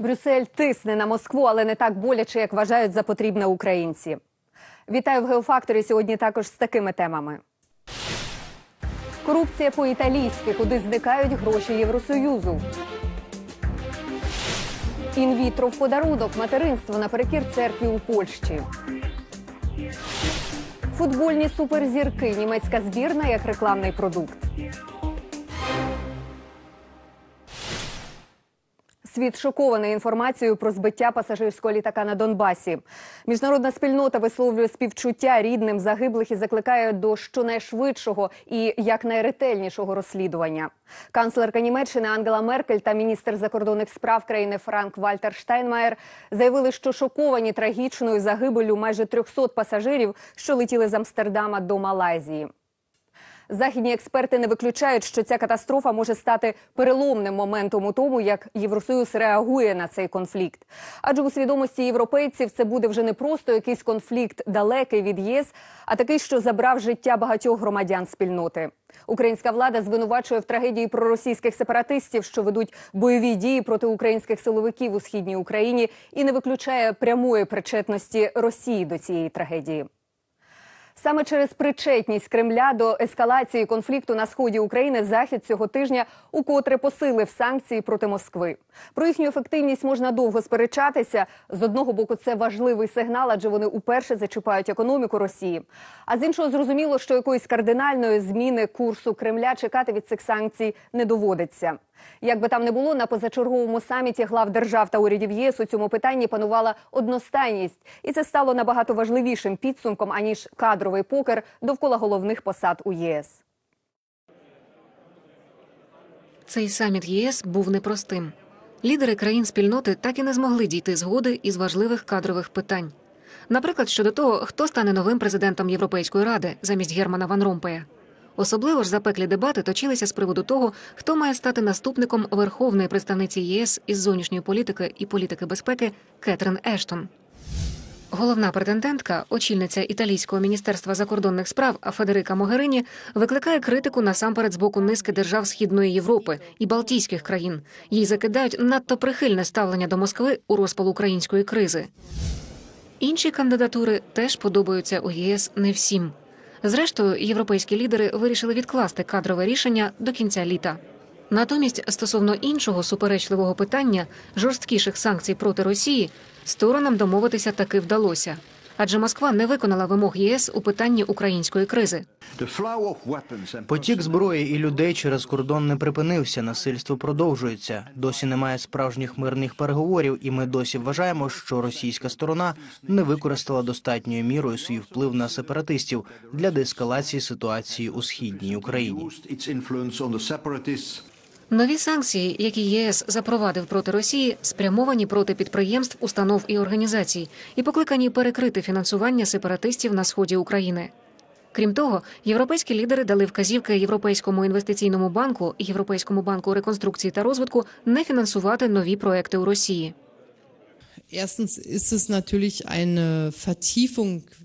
Брюссель тисне на Москву, але не так боляче, як вважають за потрібне українці. Вітаю в геофакторі сьогодні також з такими темами. Корупція по-італійськи, куди зникають гроші Євросоюзу. Інвітро в подарунок материнство наперекір церкві у Польщі. Футбольні суперзірки. Німецька збірна як рекламний продукт. Світ шокований інформацією про збиття пасажирського літака на Донбасі. Міжнародна спільнота висловлює співчуття рідним загиблих і закликає до щонайшвидшого і якнайретельнішого розслідування. Канцлерка Німеччини Ангела Меркель та міністр закордонних справ країни Франк Вальтер Штайнмаєр заявили, що шоковані трагічною загибелю майже 300 пасажирів, що летіли з Амстердама до Малайзії. Західні експерти не виключають, що ця катастрофа може стати переломним моментом у тому, як Євросоюз реагує на цей конфлікт. Адже у свідомості європейців це буде вже не просто якийсь конфлікт далекий від ЄС, а такий, що забрав життя багатьох громадян спільноти. Українська влада звинувачує в трагедії проросійських сепаратистів, що ведуть бойові дії проти українських силовиків у східній Україні, і не виключає прямої причетності Росії до цієї трагедії. Саме через причетність Кремля до ескалації конфлікту на сході України захід цього тижня укотре посилив санкції проти Москви. Про їхню ефективність можна довго сперечатися. З одного боку, це важливий сигнал, адже вони уперше зачіпають економіку Росії. А з іншого зрозуміло, що якоїсь кардинальної зміни курсу Кремля чекати від цих санкцій не доводиться. Як би там не було, на позачерговому саміті глав держав та урядів ЄС у цьому питанні панувала одностайність, і це стало набагато важливішим підсумком аніж кадровий покер довкола головних посад у ЄС. Цей саміт ЄС був непростим. Лідери країн спільноти так і не змогли дійти згоди із важливих кадрових питань. Наприклад, щодо того, хто стане новим президентом Європейської ради замість Германа Ван Ромпея. Особливо ж запеклі дебати точилися з приводу того, хто має стати наступником верховної представниці ЄС із зовнішньої політики і політики безпеки Кетрин Ештон. Головна претендентка, очільниця італійського міністерства закордонних справ Федерика Могерині, викликає критику насамперед з боку низки держав Східної Європи і Балтійських країн. Їй закидають надто прихильне ставлення до Москви у розпал української кризи. Інші кандидатури теж подобаються у ЄС не всім. Зрештою, європейські лідери вирішили відкласти кадрове рішення до кінця літа. Натомість, стосовно іншого суперечливого питання жорсткіших санкцій проти Росії, сторонам домовитися таки вдалося. Адже Москва не виконала вимог ЄС у питанні української кризи. Потік зброї і людей через кордон не припинився. Насильство продовжується. Досі немає справжніх мирних переговорів, і ми досі вважаємо, що російська сторона не використала достатньою мірою свій вплив на сепаратистів для деескалації ситуації у східній Україні. Нові санкції, які ЄС запровадив проти Росії, спрямовані проти підприємств, установ і організацій, і покликані перекрити фінансування сепаратистів на сході України. Крім того, європейські лідери дали вказівки Європейському інвестиційному банку і Європейському банку реконструкції та розвитку не фінансувати нові проекти у Росії.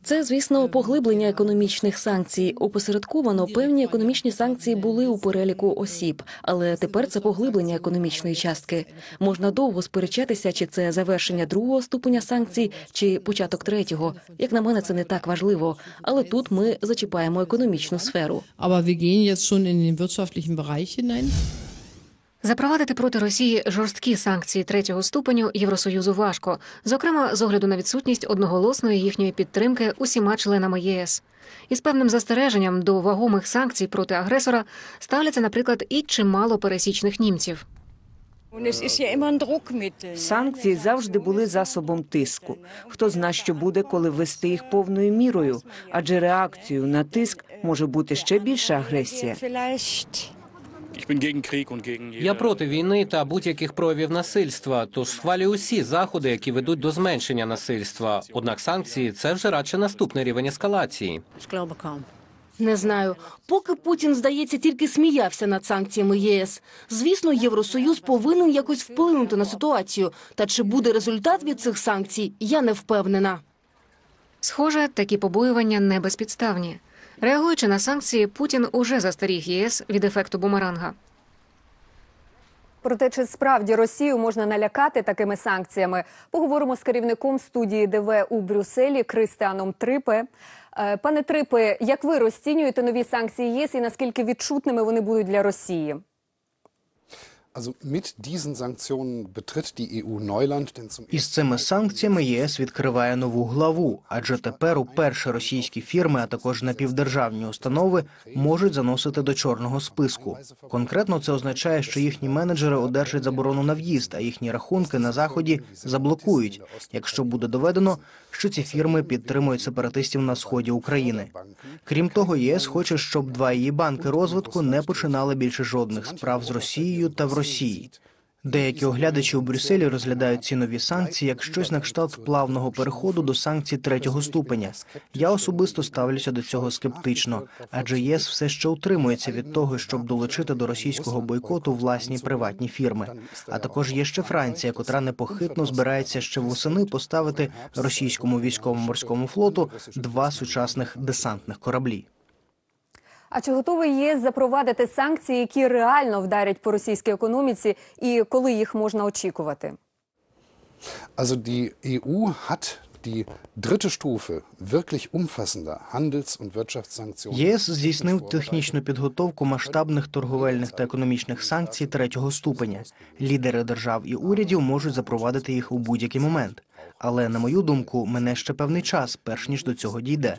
Це, звісно, поглиблення економічних санкцій. Опосередковано певні економічні санкції були у переліку осіб, але тепер це поглиблення економічної частки. Можна довго сперечатися, чи це завершення другого ступеня санкцій, чи початок третього. Як на мене, це не так важливо. Але тут ми зачіпаємо економічну сферу. Aber wir gehen jetzt schon in den wirtschaftlichen Bereich hinein. Запровадити проти Росії жорсткі санкції третього ступеню Євросоюзу важко, зокрема з огляду на відсутність одноголосної їхньої підтримки усіма членами ЄС. Із певним застереженням до вагомих санкцій проти агресора ставляться, наприклад, і чимало пересічних німців. Санкції завжди були засобом тиску. Хто зна, що буде, коли ввести їх повною мірою, адже реакцією на тиск може бути ще більша агресія. Я проти війни та будь-яких проявів насильства, тож схвалюю усі заходи, які ведуть до зменшення насильства. Однак санкції це вже радше наступний рівень ескалації. Не знаю. Поки Путін, здається, тільки сміявся над санкціями ЄС. Звісно, Євросоюз повинен якось вплинути на ситуацію. Та чи буде результат від цих санкцій, я не впевнена. Схоже, такі побоювання не безпідставні. Реагуючи на санкції, Путін уже застеріг ЄС від ефекту бумеранга. Про те, чи справді Росію можна налякати такими санкціями, поговоримо з керівником студії ДВ у Брюсселі Кристианом Трипе. Е, Пане Трипе, як ви розцінюєте нові санкції ЄС і наскільки відчутними вони будуть для Росії? Із цими санкціями ЄС відкриває нову главу, адже тепер уперше російські фірми, а також напівдержавні установи можуть заносити до чорного списку. Конкретно це означає, що їхні менеджери одержать заборону на в'їзд, а їхні рахунки на заході заблокують, якщо буде доведено, що ці фірми підтримують сепаратистів на сході України. Крім того, ЄС хоче, щоб два її банки розвитку не починали більше жодних справ з Росією та в Росії. Деякі оглядачі у Брюсселі розглядають ці нові санкції як щось на кшталт плавного переходу до санкцій третього ступеня. Я особисто ставлюся до цього скептично, адже ЄС все ще утримується від того, щоб долучити до російського бойкоту власні приватні фірми. А також є ще Франція, котра непохитно збирається ще восени поставити російському військово-морському флоту два сучасних десантних кораблі. А чи готовий ЄС запровадити санкції, які реально вдарять по російській економіці, і коли їх можна очікувати? Also die EU hat dritte Stufe wirklich umfassender Handels- und Wirtschaftssanktionen. ЄС здійснив технічну підготовку масштабних торговельних та економічних санкцій третього ступеня. Лідери держав і урядів можуть запровадити їх у будь-який момент. Але на мою думку, мене ще певний час, перш ніж до цього дійде.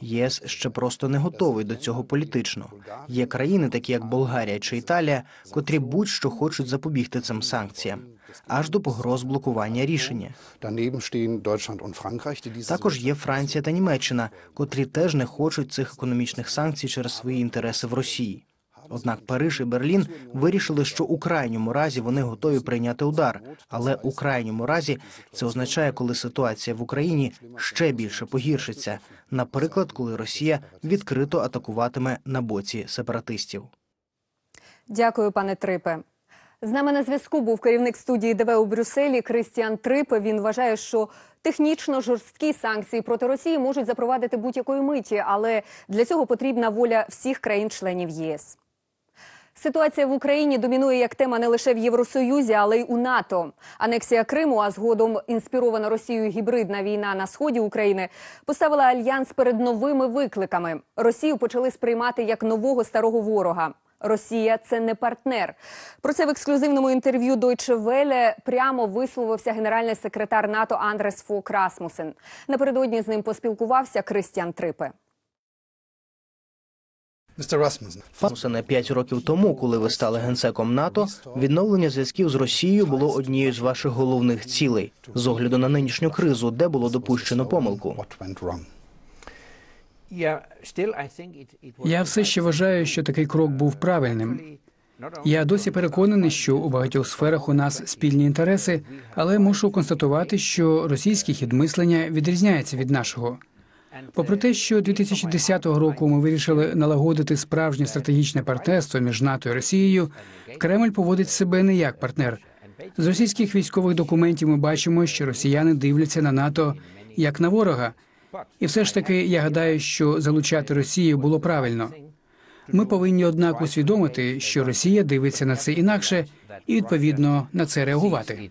ЄС ще просто не готовий до цього політично. Є країни, такі як Болгарія чи Італія, котрі будь-що хочуть запобігти цим санкціям, аж до погроз блокування рішення. Також є Франція та Німеччина, котрі теж не хочуть цих економічних санкцій через свої інтереси в Росії. Однак Париж і Берлін вирішили, що у крайньому разі вони готові прийняти удар. Але у крайньому разі це означає, коли ситуація в Україні ще більше погіршиться. Наприклад, коли Росія відкрито атакуватиме на боці сепаратистів. Дякую, пане Трипе. З нами на зв'язку був керівник студії ДВ у Брюсселі Кристіан Трипе. Він вважає, що технічно жорсткі санкції проти Росії можуть запровадити будь-якої миті, але для цього потрібна воля всіх країн-членів ЄС. Ситуація в Україні домінує як тема не лише в Євросоюзі, але й у НАТО. Анексія Криму, а згодом інспірована Росією гібридна війна на сході України, поставила альянс перед новими викликами. Росію почали сприймати як нового старого ворога. Росія це не партнер. Про це в ексклюзивному інтерв'ю Deutsche Welle прямо висловився генеральний секретар НАТО Андрес Фок Расмусен. Напередодні з ним поспілкувався Кристіан Трипе. Mr. П'ять років тому, коли ви стали генсеком НАТО, відновлення зв'язків з Росією було однією з ваших головних цілей з огляду на нинішню кризу, де було допущено помилку. Я все ще вважаю, що такий крок був правильним. Я досі переконаний, що у багатьох сферах у нас спільні інтереси, але мушу констатувати, що російський хід мислення відрізняється від нашого. Попри те, що 2010 року ми вирішили налагодити справжнє стратегічне партнерство між НАТО і Росією, Кремль поводить себе не як партнер. З російських військових документів ми бачимо, що росіяни дивляться на НАТО як на ворога. І все ж таки, я гадаю, що залучати Росію було правильно. Ми повинні однак усвідомити, що Росія дивиться на це інакше, і відповідно на це реагувати.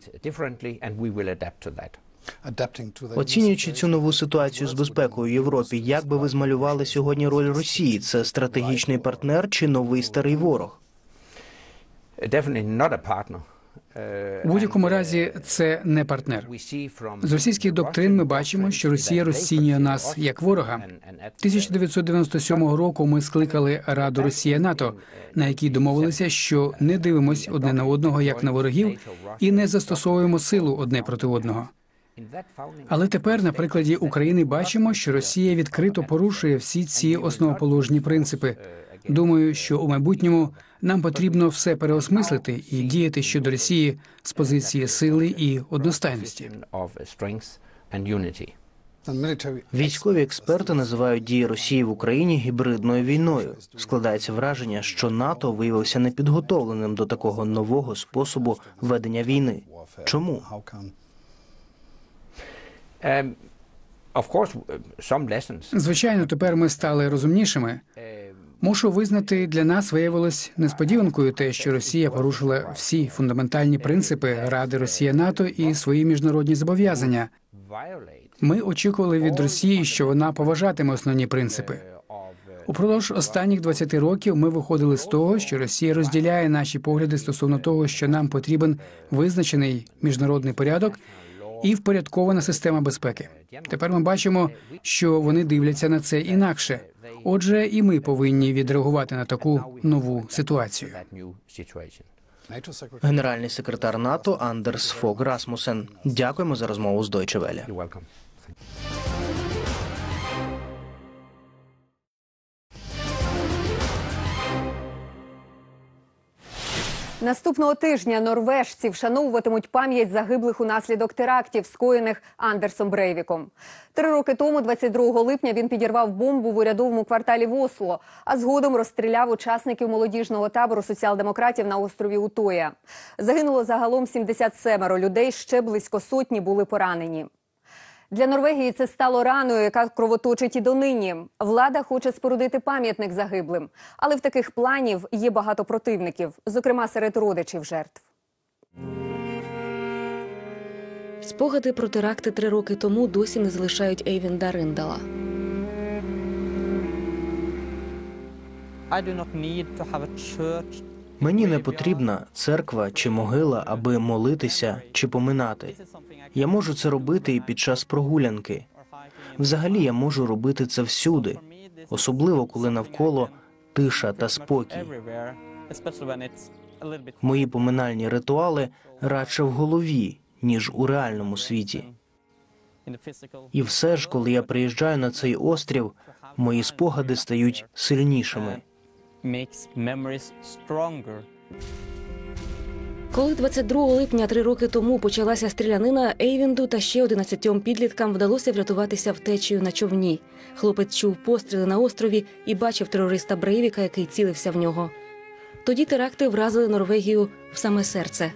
Оцінюючи цю нову ситуацію з безпекою в Європі, як би ви змалювали сьогодні роль Росії? Це стратегічний партнер чи новий старий ворог? У будь-якому разі це не партнер. З російських доктрин ми бачимо, що Росія розцінює нас як ворога. 1997 року ми скликали Раду Росія НАТО, на якій домовилися, що не дивимось одне на одного як на ворогів і не застосовуємо силу одне проти одного. Але тепер на прикладі України бачимо, що Росія відкрито порушує всі ці основоположні принципи. Думаю, що у майбутньому нам потрібно все переосмислити і діяти щодо Росії з позиції сили і одностайності. Військові експерти називають дії Росії в Україні гібридною війною. Складається враження, що НАТО виявився непідготовленим до такого нового способу ведення війни. Чому? Come? Звичайно, тепер ми стали розумнішими. Мушу визнати, для нас виявилось несподіванкою те, що Росія порушила всі фундаментальні принципи Ради Росія НАТО і свої міжнародні зобов'язання. Ми очікували від Росії, що вона поважатиме основні принципи. Упродовж останніх 20 років ми виходили з того, що Росія розділяє наші погляди стосовно того, що нам потрібен визначений міжнародний порядок і впорядкована система безпеки. Тепер ми бачимо, що вони дивляться на це інакше. Отже, і ми повинні відреагувати на таку нову ситуацію. Генеральний секретар НАТО Андерс Фог Расмусен. Дякуємо за розмову з Deutsche Welle. Наступного тижня норвежці вшановуватимуть пам'ять загиблих унаслідок терактів, скоєних Андерсом Брейвіком. Три роки тому, 22 липня, він підірвав бомбу в урядовому кварталі в Осло, а згодом розстріляв учасників молодіжного табору соціал-демократів на острові Утоя. Загинуло загалом 77 людей. Ще близько сотні були поранені. Для Норвегії це стало раною, яка кровоточить і донині. Влада хоче спорудити пам'ятник загиблим, але в таких планів є багато противників, зокрема серед родичів жертв. Спогади про теракти три роки тому досі не залишають Ейвінда Риндала. Мені не потрібна церква чи могила, аби молитися чи поминати. Я можу це робити і під час прогулянки. Взагалі, я можу робити це всюди, особливо коли навколо тиша та спокій. Мої поминальні ритуали радше в голові, ніж у реальному світі. І все ж, коли я приїжджаю на цей острів, мої спогади стають сильнішими. Коли 22 липня три роки тому почалася стрілянина, Ейвінду та ще 11 підліткам вдалося врятуватися втечею на човні. Хлопець чув постріли на острові і бачив терориста Брейвіка, який цілився в нього. Тоді теракти вразили Норвегію в саме серце.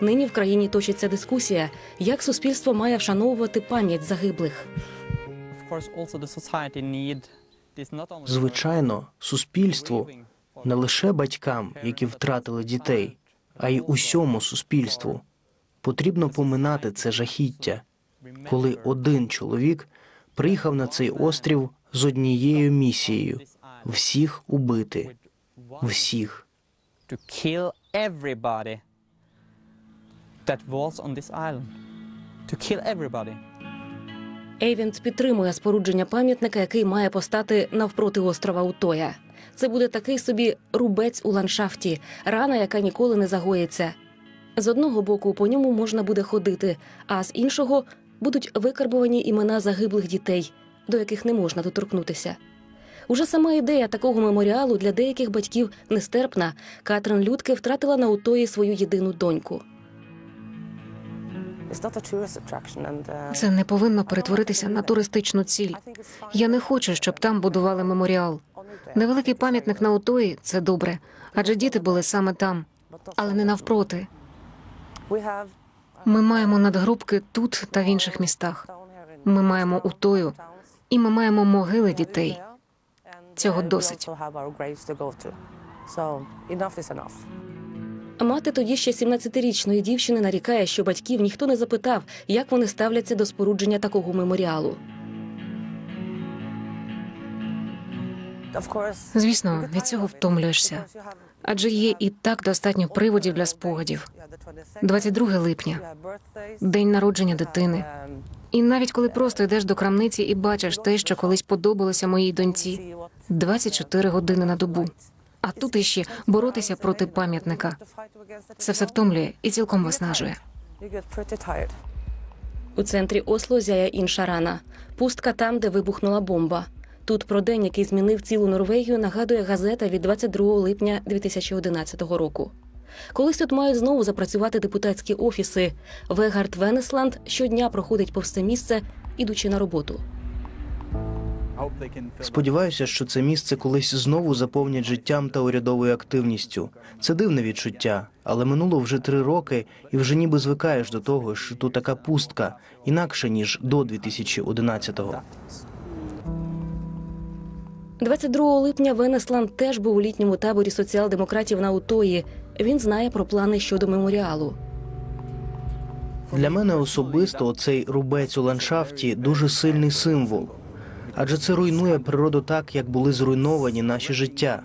Нині в країні точиться дискусія, як суспільство має вшановувати пам'ять загиблих. Звичайно, суспільству, не лише батькам, які втратили дітей, а й усьому суспільству. Потрібно поминати це жахіття, коли один чоловік приїхав на цей острів з однією місією всіх убити, всіх. Ейвінд підтримує спорудження пам'ятника, який має постати навпроти острова Утоя. Це буде такий собі рубець у ландшафті, рана, яка ніколи не загоїться. З одного боку по ньому можна буде ходити, а з іншого будуть викарбувані імена загиблих дітей, до яких не можна доторкнутися. Уже сама ідея такого меморіалу для деяких батьків нестерпна. Катрин Людке втратила на Утої свою єдину доньку. Це не повинно перетворитися на туристичну ціль. Я не хочу, щоб там будували меморіал. Невеликий пам'ятник на Утої це добре, адже діти були саме там, але не навпроти. Ми маємо надгробки тут та в інших містах. Ми маємо Утою, і ми маємо могили дітей. Цього досить. Мати тоді ще 17-річної дівчини нарікає, що батьків ніхто не запитав, як вони ставляться до спорудження такого меморіалу. Звісно, від цього втомлюєшся. Адже є і так достатньо приводів для спогадів. 22 липня, день народження дитини. І навіть коли просто йдеш до крамниці і бачиш те, що колись подобалося моїй доньці, 24 години на добу. А тут іще боротися проти пам'ятника. Це все втомлює і цілком виснажує. У центрі Осло зяє інша рана. Пустка там, де вибухнула бомба. Тут про день, який змінив цілу Норвегію, нагадує газета від 22 липня 2011 року. Колись тут мають знову запрацювати депутатські офіси. Вегард Венесланд щодня проходить повз це місце, ідучи на роботу. Сподіваюся, що це місце колись знову заповнять життям та урядовою активністю. Це дивне відчуття, але минуло вже три роки, і вже ніби звикаєш до того, що тут така пустка, інакше ніж до 2011-го. 22 липня Венесланд теж був у літньому таборі соціал-демократів на Утої. Він знає про плани щодо меморіалу. Для мене особисто цей рубець у ландшафті дуже сильний символ, адже це руйнує природу так, як були зруйновані наші життя.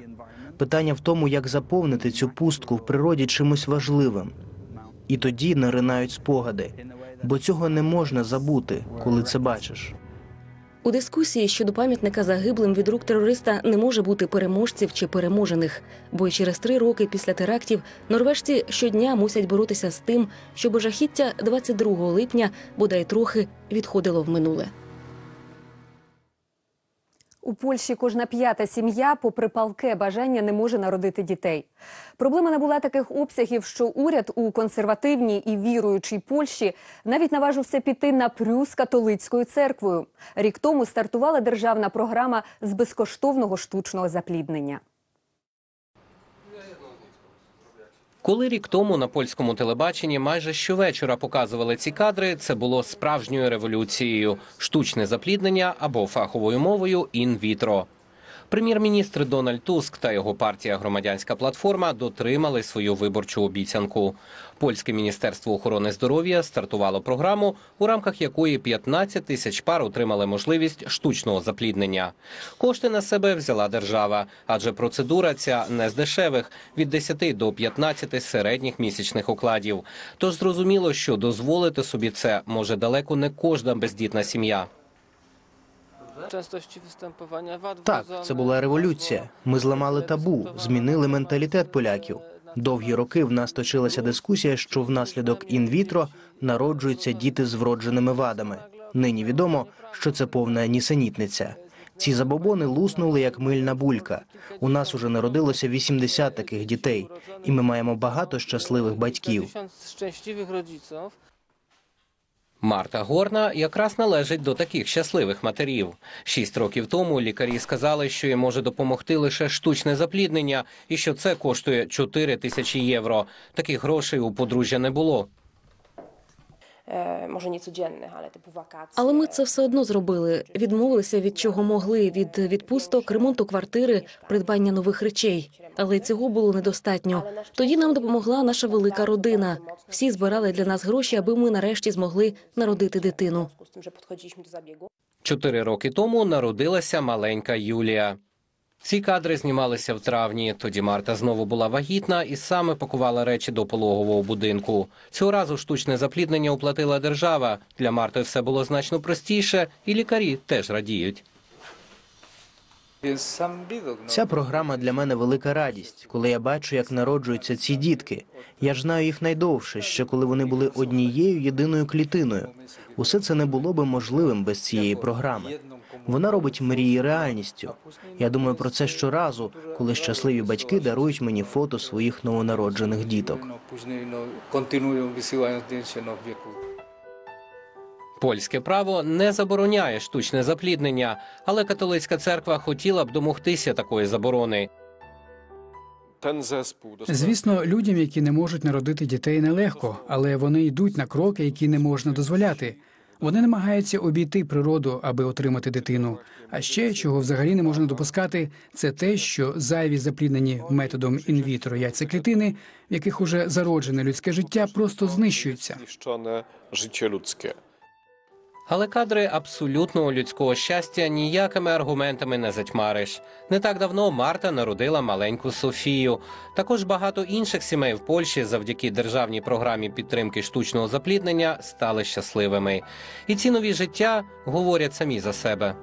Питання в тому, як заповнити цю пустку в природі чимось важливим. І тоді наринають спогади, бо цього не можна забути, коли це бачиш. У дискусії щодо пам'ятника загиблим від рук терориста не може бути переможців чи переможених, бо й через три роки після терактів норвежці щодня мусять боротися з тим, щоб жахіття 22 липня бодай трохи відходило в минуле. У Польщі кожна п'ята сім'я, попри палке бажання, не може народити дітей. Проблема набула таких обсягів, що уряд у консервативній і віруючій Польщі навіть наважився піти на прю з католицькою церквою. Рік тому стартувала державна програма з безкоштовного штучного запліднення. Коли рік тому на польському телебаченні майже щовечора показували ці кадри, це було справжньою революцією штучне запліднення або фаховою мовою інвітро. Прем'єр-міністр Дональд Туск та його партія Громадянська платформа дотримали свою виборчу обіцянку. Польське міністерство охорони здоров'я стартувало програму, у рамках якої 15 тисяч пар отримали можливість штучного запліднення. Кошти на себе взяла держава, адже процедура ця не з дешевих від 10 до 15 середніх місячних окладів. Тож зрозуміло, що дозволити собі це може далеко не кожна бездітна сім'я. Так, це була революція. Ми зламали табу, змінили менталітет поляків. Довгі роки в нас точилася дискусія, що внаслідок інвітро народжуються діти з вродженими вадами. Нині відомо, що це повна нісенітниця. Ці забобони луснули як мильна булька. У нас уже народилося 80 таких дітей, і ми маємо багато щасливих батьків. Марта Горна якраз належить до таких щасливих матерів. Шість років тому лікарі сказали, що їм може допомогти лише штучне запліднення, і що це коштує 4 тисячі євро. Таких грошей у подружжя не було. e, może nie codziennych, ale typu. Але ми це все одно зробили. Відмовилися від чого могли від відпусток, ремонту квартири, придбання нових речей. Але цього було недостатньо. Тоді нам допомогла наша велика родина. Всі збирали для нас гроші, аби ми нарешті змогли народити дитину. Чотири роки тому народилася маленька Юлія. Ці кадри знімалися в травні. Тоді Марта знову була вагітна і саме пакувала речі до пологового будинку. Цього разу штучне запліднення оплатила держава. Для Марти все було значно простіше, і лікарі теж радіють. Ця програма для мене велика радість, коли я бачу, як народжуються ці дітки. Я ж знаю їх найдовше, ще коли вони були однією єдиною клітиною. Усе це не було би можливим без цієї програми. Вона робить мрії реальністю. Я думаю про це щоразу, коли щасливі батьки дарують мені фото своїх новонароджених діток. Польське право не забороняє штучне запліднення, але католицька церква хотіла б домогтися такої заборони. Звісно, людям, які не можуть народити дітей, нелегко, але вони йдуть на кроки, які не можна дозволяти. Вони намагаються обійти природу, аби отримати дитину. А ще чого взагалі не можна допускати, це те, що зайві запліднені методом інвітро яйцеклітини, в яких уже зароджене людське життя, просто знищуються. ludzkie. Але кадри абсолютного людського щастя ніякими аргументами не затьмариш. Не так давно Марта народила маленьку Софію. Також багато інших сімей в Польщі завдяки державній програмі підтримки штучного запліднення стали щасливими. І ці нові життя говорять самі за себе.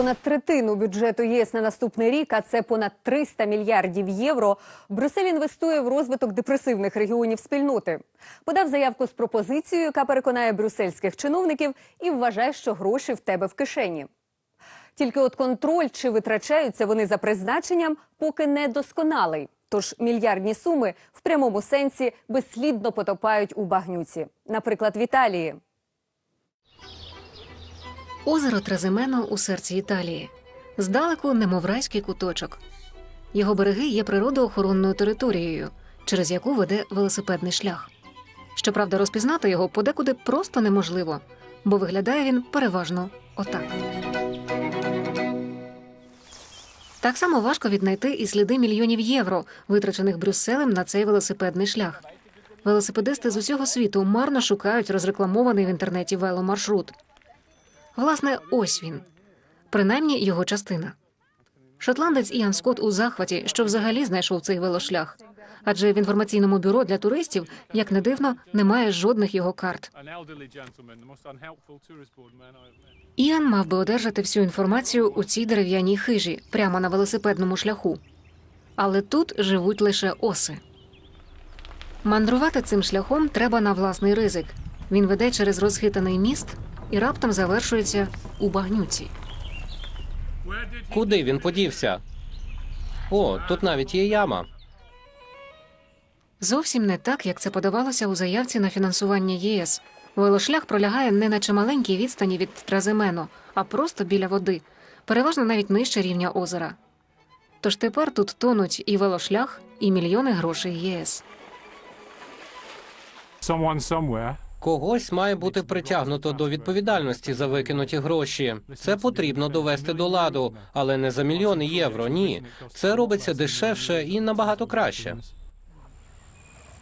Понад третину бюджету ЄС на наступний рік, а це понад 300 мільярдів євро. Брюссель інвестує в розвиток депресивних регіонів спільноти. Подав заявку з пропозицією, яка переконає брюссельських чиновників і вважає, що гроші в тебе в кишені. Тільки от контроль, чи витрачаються вони за призначенням, поки не досконалий. Тож мільярдні суми в прямому сенсі безслідно потопають у багнюці. Наприклад, в Італії. Озеро Тразимено у серці Італії. Здалеку немов райський куточок. Його береги є природоохоронною територією, через яку веде велосипедний шлях. Щоправда, розпізнати його подекуди просто неможливо, бо виглядає він переважно отак. Так само важко віднайти і сліди мільйонів євро, витрачених Брюсселем на цей велосипедний шлях. Велосипедисти з усього світу марно шукають розрекламований в інтернеті веломаршрут. Власне, ось він, принаймні його частина. Шотландець Іан Скотт у захваті, що взагалі знайшов цей велошлях. Адже в інформаційному бюро для туристів, як не дивно, немає жодних його карт. Іан мав би одержати всю інформацію у цій дерев'яній хижі, прямо на велосипедному шляху. Але тут живуть лише оси. Мандрувати цим шляхом треба на власний ризик. Він веде через розхитаний міст і раптом завершується у багнюці. Куди він подівся? О, тут навіть є яма. Зовсім не так, як це подавалося у заявці на фінансування ЄС. Велошлях пролягає не на чималенькій відстані від Тразимено, а просто біля води, переважно навіть нижче рівня озера. Тож тепер тут тонуть і велошлях, і мільйони грошей ЄС. Someone somewhere Когось має бути притягнуто до відповідальності за викинуті гроші. Це потрібно довести до ладу, але не за мільйони євро. Ні, це робиться дешевше і набагато краще.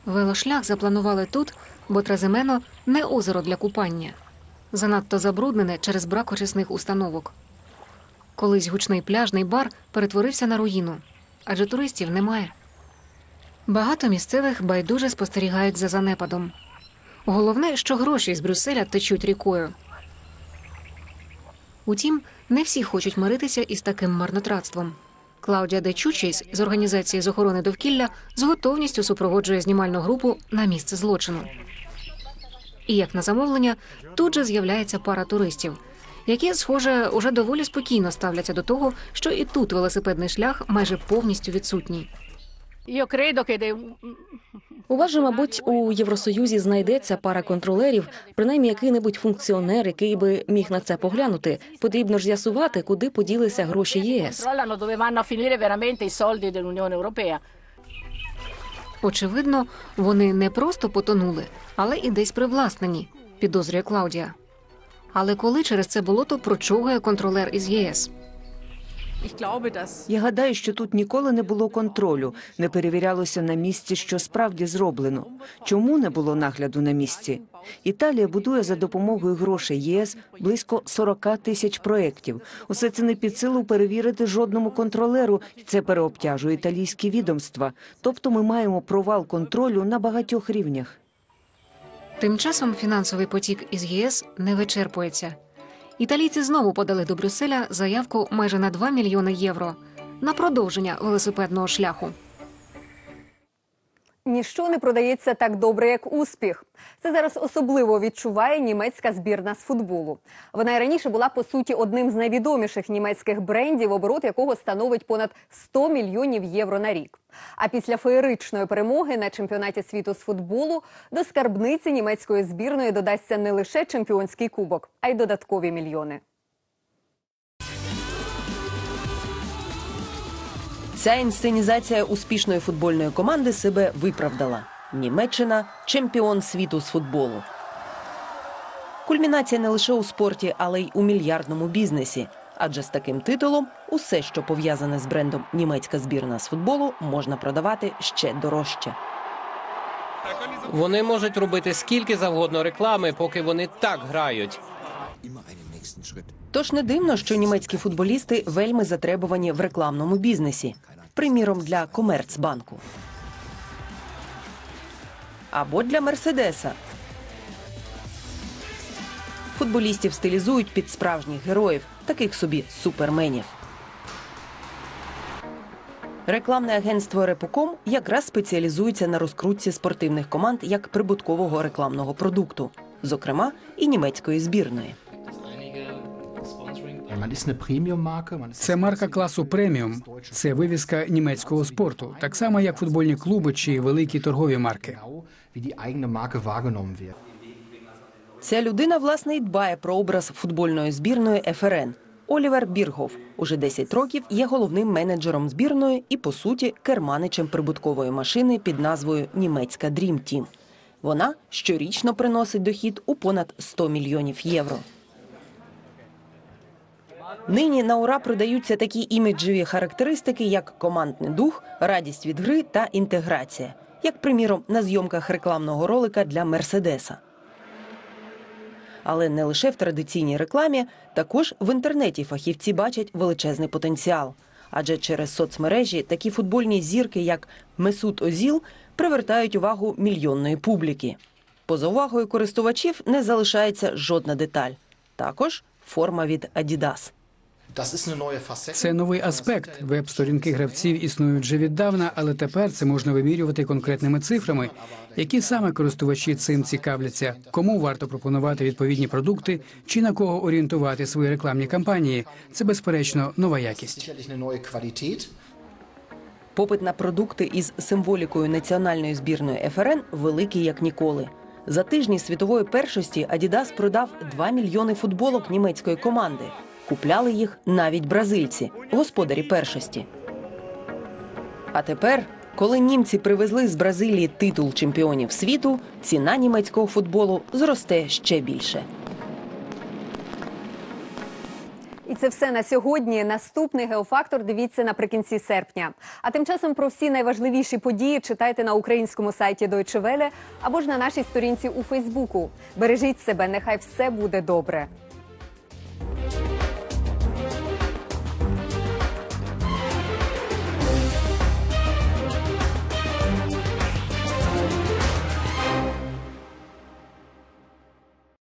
Велошлях запланували тут, бо Тразимено не озеро для купання, занадто забруднене через брак очисних установок. Колись гучний пляжний бар перетворився на руїну, адже туристів немає. Багато місцевих байдуже спостерігають за занепадом. Головне, що гроші з Брюсселя течуть рікою. Утім, не всі хочуть миритися із таким марнотратством. Клаудія Де з організації з охорони довкілля з готовністю супроводжує знімальну групу на місце злочину. І як на замовлення, тут же з'являється пара туристів, які, схоже, уже доволі спокійно ставляться до того, що і тут велосипедний шлях майже повністю відсутній. У вас же, мабуть, у Євросоюзі знайдеться пара контролерів, принаймні який-небудь функціонер, який би міг на це поглянути. Потрібно ж з'ясувати, куди поділися гроші ЄС. Очевидно, вони не просто потонули, але і десь привласнені, підозрює Клаудія. Але коли через це болото прочугує контролер із ЄС? Я гадаю, що тут ніколи не було контролю, не перевірялося на місці, що справді зроблено. Чому не було нагляду на місці? Італія будує за допомогою грошей ЄС близько 40 тисяч проєктів. Усе це не під силу перевірити жодному контролеру, і це переобтяжує італійські відомства. Тобто ми маємо провал контролю на багатьох рівнях. Тим часом фінансовий потік із ЄС не вичерпується. Італійці знову подали до Брюсселя заявку майже на 2 мільйони євро на продовження велосипедного шляху. Ніщо не продається так добре, як успіх. Це зараз особливо відчуває німецька збірна з футболу. Вона й раніше була по суті одним з найвідоміших німецьких брендів, оборот якого становить понад 100 мільйонів євро на рік. А після феєричної перемоги на чемпіонаті світу з футболу до скарбниці німецької збірної додасться не лише чемпіонський кубок, а й додаткові мільйони. Ця інсценізація успішної футбольної команди себе виправдала. Німеччина чемпіон світу з футболу. Кульмінація не лише у спорті, але й у мільярдному бізнесі. Адже з таким титулом усе, що пов'язане з брендом німецька збірна з футболу, можна продавати ще дорожче. Вони можуть робити скільки завгодно реклами, поки вони так грають. Тож не дивно, що німецькі футболісти вельми затребувані в рекламному бізнесі, приміром для Комерцбанку або для Мерседеса. Футболістів стилізують під справжніх героїв, таких собі суперменів. Рекламне агентство Репоком якраз спеціалізується на розкрутці спортивних команд як прибуткового рекламного продукту, зокрема і німецької збірної. Це марка класу преміум. Це вивіска німецького спорту, так само як футбольні клуби чи великі торгові марки. Ця людина власне й дбає про образ футбольної збірної ФРН. Олівер Біргов уже 10 років є головним менеджером збірної і, по суті, керманичем прибуткової машини під назвою Німецька Dream Team. Вона щорічно приносить дохід у понад 100 мільйонів євро. Нині на ура продаються такі іміджеві характеристики, як командний дух, радість від гри та інтеграція, як, приміром, на зйомках рекламного ролика для Мерседеса. Але не лише в традиційній рекламі, також в інтернеті фахівці бачать величезний потенціал. Адже через соцмережі такі футбольні зірки, як Месут Озіл, привертають увагу мільйонної публіки. Поза увагою користувачів не залишається жодна деталь. Також форма від Adidas. Це новий аспект. Веб-сторінки гравців існують вже віддавна, але тепер це можна вимірювати конкретними цифрами, які саме користувачі цим цікавляться, кому варто пропонувати відповідні продукти чи на кого орієнтувати свої рекламні кампанії. Це безперечно нова якість. Попит на продукти із символікою національної збірної ФРН великий як ніколи. За тижні світової першості Adidas продав 2 мільйони футболок німецької команди. Купляли їх навіть бразильці, господарі першості. А тепер, коли німці привезли з Бразилії титул чемпіонів світу, ціна німецького футболу зросте ще більше. І це все на сьогодні. Наступний геофактор дивіться наприкінці серпня. А тим часом про всі найважливіші події читайте на українському сайті Deutsche Welle або ж на нашій сторінці у Фейсбуку. Бережіть себе, нехай все буде добре.